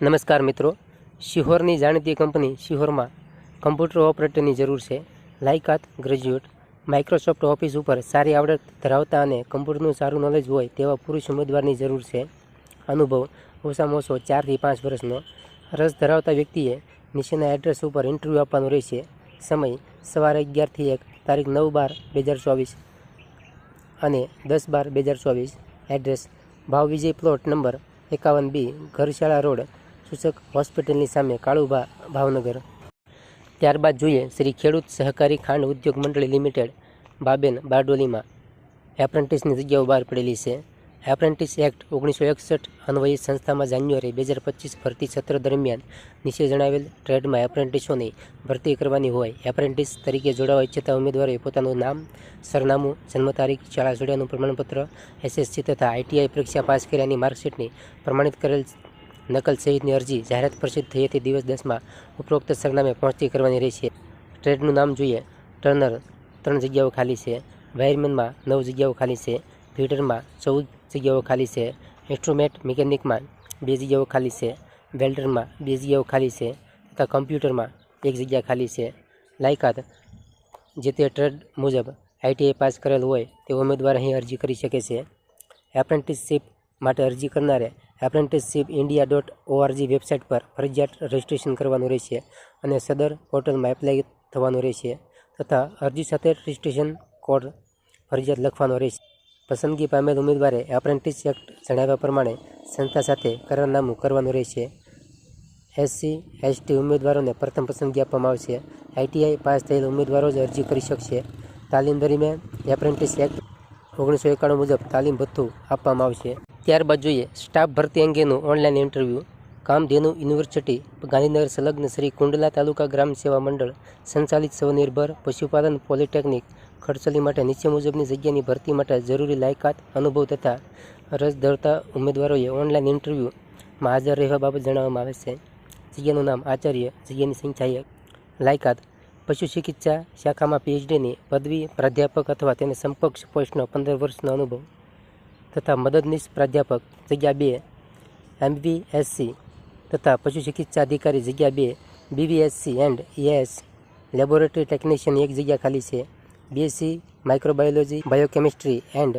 નમસ્કાર મિત્રો. શિહોરની જાણીતી કંપની શિહોરમાં કમ્પ્યુટર ઓપરેટરની જરૂર છે. લાયકાત, ગ્રેજ્યુએટ, માઇક્રોસોફ્ટ ઓફિસ ઉપર સારી આવડત ધરાવતા અને કમ્પ્યુટરનું સારું નોલેજ હોય તેવા પુરુષ ઉમેદવારની જરૂર છે. અનુભવ ઓછામાં ઓછો ચારથી પાંચ વર્ષનો. રસ ધરાવતા વ્યક્તિએ નીચેના એડ્રેસ ઉપર ઇન્ટરવ્યૂ આપવાનું રહેશે. સમય સવારે અગિયારથી એક, તારીખ નવ બાર બે હજાર ચોવીસ અને દસ બાર બે હજાર ચોવીસ. એડ્રેસ ભાવ વિજય પ્લોટ નંબર એકાવન બી, ઘરશાળા રોડ સૂચક હોસ્પિટલની સામે કાળુભા ભાવનગર. ત્યારબાદ જોઈએ શ્રી ખેડૂત સહકારી ખાંડ ઉદ્યોગ મંડળી લિમિટેડ, બાબેન બારડોલીમાં. એપ્રેન્ટિસની જગ્યાઓ બહાર પડેલી છે. એપ્રેન્ટિસ એક્ટ ઓગણીસો એકસઠ અન્વયે સંસ્થામાં જાન્યુઆરી બે હજાર પચીસ ભરતી સત્ર દરમિયાન નીચે જણાવેલ ટ્રેડમાં એપ્રેન્ટિસોની ભરતી કરવાની હોય, એપ્રેન્ટિસ તરીકે જોડાવા ઇચ્છતા ઉમેદવારોએ પોતાનું નામ, સરનામું, જન્મ તારીખ, શાળા જોડ્યાનું પ્રમાણપત્ર, એસએસસી તથા આઈટીઆઈ પરીક્ષા પાસ કર્યાની માર્કશીટની પ્રમાણિત કરેલ નકલ સહિતની અરજી જાહેરાત પ્રસિદ્ધ થઈ હતી. દિવસ દસમાં ઉપરોક્ત સરનામે પહોંચતી કરવાની રહેશે. ટ્રેડનું નામ જોઈએ. ટર્નર ત્રણ જગ્યાઓ ખાલી છે. વાયરમેનમાં નવ જગ્યાઓ ખાલી છે. ફિટરમાં ચૌદ જગ્યાઓ ખાલી છે. ઇન્સ્ટ્રુમેન્ટ મિકેનિકમાં બે જગ્યાઓ ખાલી છે. વેલ્ડરમાં બે જગ્યાઓ ખાલી છે તથા કમ્પ્યુટરમાં એક જગ્યા ખાલી છે. લાયકાત જે તે ટ્રેડ મુજબ આઈટીઆઈ પાસ કરેલ હોય તે ઉમેદવાર અહીં અરજી કરી શકે છે. એપ્રેન્ટિસશીપ માટે અરજી કરનારે apprenticeship India dot O R G website પર ફરજિયાત રજિસ્ટ્રેશન કરવાનું રહેશે અને સદર પોર્ટલમાં એપ્લાય થવાનું રહેશે તથા અરજી સાથે રજિસ્ટ્રેશન કોડ ફરજિયાત લખવાનો રહેશે. પસંદગી પામેલ ઉમેદવારે એપ્રેન્ટિસ એક્ટ જણાવ્યા પ્રમાણે સંસ્થા સાથે કરારનામું કરવાનું રહેશે. એસસી એસટી ઉમેદવારોને પ્રથમ પસંદગી આપવામાં આવશે. આઈટીઆઈ પાસ થયેલ ઉમેદવારો જ અરજી કરી શકશે. તાલીમ દરમિયાન એપ્રેન્ટિસ એક્ટ ઓગણીસો એકાણું મુજબ તાલીમ ભથ્થું આપવામાં આવશે. ત્યારબાદ જોઈએ, સ્ટાફ ભરતી અંગેનું online interview. Kamdhenu university, Gandhinagar સંલગ્ન શ્રી કુંડલા તાલુકા ગ્રામ સેવા મંડળ, સંચાલિત સ્વનિર્ભર પશુપાલન પોલિટેકનિક ખડસલી માટે નીચે મુજબની જગ્યાની ભરતી માટે જરૂરી લાયકાત, અનુભવ તથા રસ ધરતા ઉમેદવારોએ ઓનલાઈન ઇન્ટરવ્યૂમાં હાજર રહેવા બાબત જણાવવામાં આવે છે. જગ્યાનું નામ આચાર્ય, જગ્યાની સંખ્યા લાયકાત, પશુ ચિકિત્સા શાખામાં પીએચડીની પદવી, પ્રાધ્યાપક અથવા તેને સમકક્ષ પોસ્ટનો પંદર વર્ષનો અનુભવ. તથા મદદનીશ પ્રાધ્યાપક જગ્યા બે એમબીએસસી તથા પશુ ચિકિત્સા અધિકારી જગ્યા બે, B V S C and A S laboratory technician એક જગ્યા ખાલી છે. B S C microbiology biochemistry and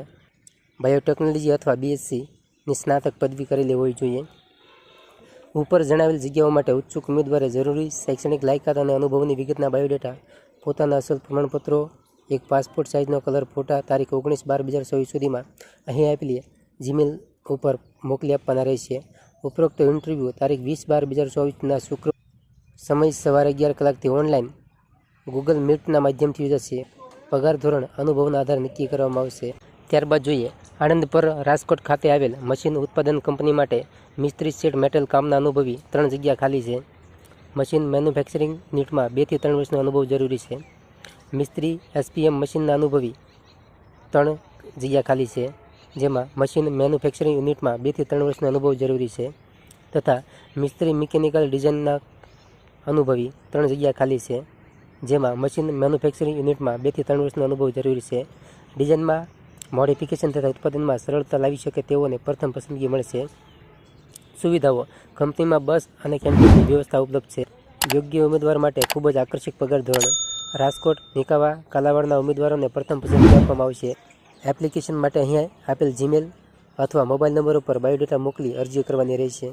biotechnology અથવા બીએસસીની સ્નાતક પદવી કરેલી હોવી જોઈએ. ઉપર જણાવેલ જગ્યાઓ માટે ઉત્સુક ઉમેદવારે જરૂરી શૈક્ષણિક લાયકાત અને અનુભવની વિગતના બાયોડેટા, પોતાના અસલ પ્રમાણપત્રો એક પાસપોર્ટ સાઇઝનો કલર ફોટા તારીખ ઓગણીસ બાર બે હજાર ચોવીસ સુધીમાં અહીં આપેલી જીમેલ ઉપર મોકલી આપવાના રહેશે. ઉપરોક્ત ઇન્ટરવ્યૂ તારીખ વીસ બાર બે હજાર ચોવીસના શુક્ર સમય સવારે અગિયાર કલાકથી ઓનલાઈન ગૂગલ મીટના માધ્યમથી યોજાશે. પગાર ધોરણ અનુભવના આધારે નક્કી કરવામાં આવશે. ત્યારબાદ જોઈએ. આણંદ પર રાજકોટ ખાતે આવેલ મશીન ઉત્પાદન કંપની માટે મિસ્ત્રી શેડ મેટલ કામના અનુભવી ત્રણ જગ્યા ખાલી છે. મશીન મેન્યુફેક્ચરિંગ નીટમાં બેથી ત્રણ વર્ષનો અનુભવ જરૂરી છે. મિસ્ત્રી, એસપીએમ, મશીનના અનુભવી ત્રણ જગ્યા ખાલી છે, જેમાં મશીન મેન્યુફેક્ચરિંગ યુનિટમાં બેથી ત્રણ વર્ષનો અનુભવ જરૂરી છે તથા મિસ્ત્રી મિકેનિકલ ડિઝાઇનના અનુભવી ત્રણ જગ્યા ખાલી છે, જેમાં મશીન મેન્યુફેક્ચરિંગ યુનિટમાં બેથી ત્રણ વર્ષનો અનુભવ જરૂરી છે. ડિઝાઇનમાં મોડિફિકેશન તથા ઉત્પાદનમાં સરળતા લાવી શકે તેઓને પ્રથમ પસંદગી મળશે. સુવિધાઓ, કંપનીમાં બસ અને કેન્ટીનની વ્યવસ્થા ઉપલબ્ધ છે. યોગ્ય ઉમેદવાર માટે ખૂબ જ આકર્ષક પગાર ધોરણ. રાજકોટ, નિકાવા, કાલાવાડના ઉમેદવારોને પ્રથમ પસંદગી આપવામાં આવશે. એપ્લિકેશન માટે અહીંયા આપેલ જીમેલ અથવા મોબાઈલ નંબર ઉપર બાયોડેટા મોકલી અરજી કરવાની રહેશે.